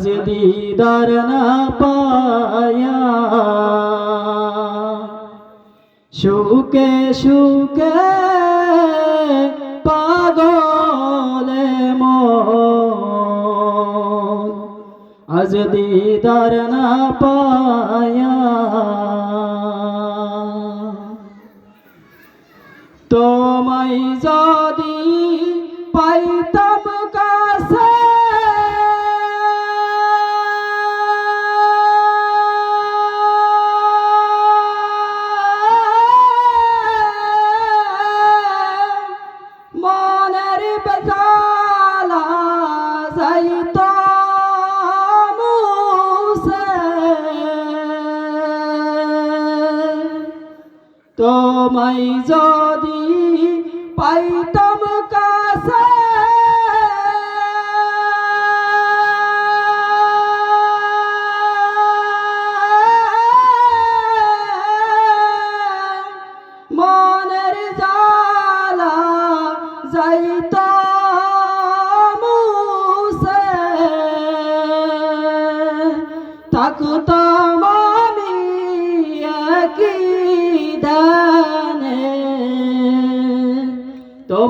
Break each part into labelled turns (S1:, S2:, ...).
S1: আজ দিদার না পায়া সুকে সুকে পাগলে আজ দিদার না পায়া তোমায় যদি মনের বেজালা যাইত তোমায় যদি পাইতাম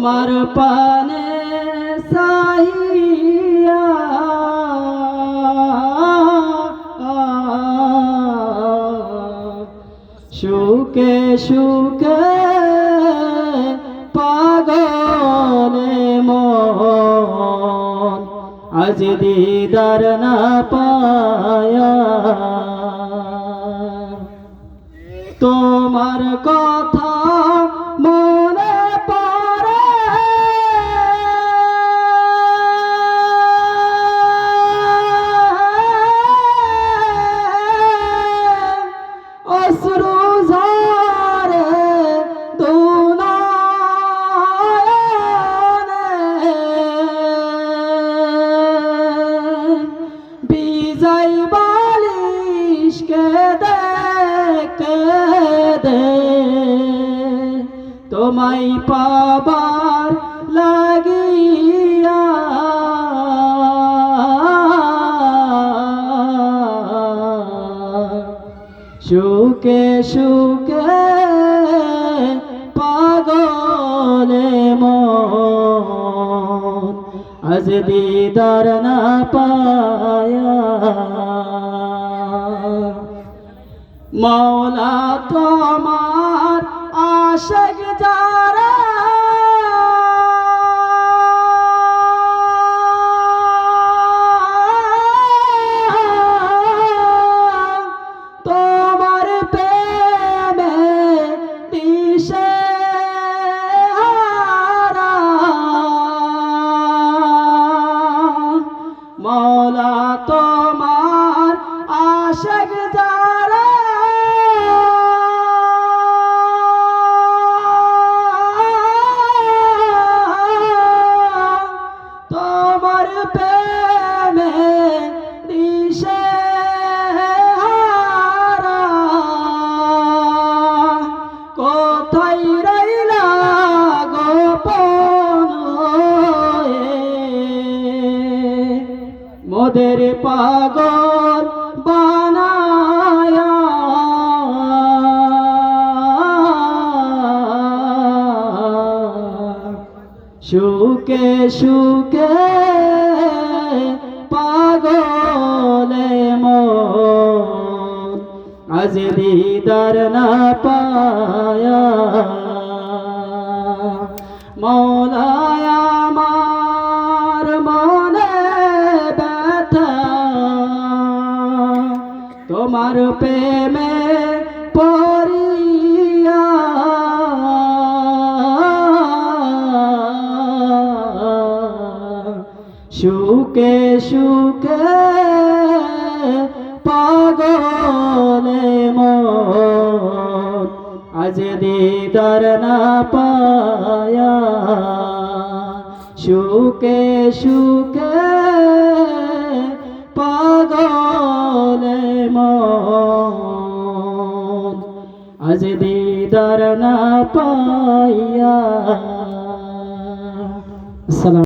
S1: তোমার পানে সুকে সুকে পাগলে মন আজ দিদার না পায়া। তোমার কথা বিজয় বালিশকে দেখে দে তোমায় পাবার লাগিয়া সুকে সুকে আজ দিদার না পায়া। মৌলা তোমার আশক যারা মৌলা তোমার মোদের পাগল বানায়া। সুকে সুকে পাগলে মন আজ দিদার না পায়া। মৌলায় তোমার প্রেমে পড়িয়া। সুকে সুকে পাগলে মন, আজ দিদার না পায়া। সুকে সুকে পাগলে মন আজ দিদার না পাইয়া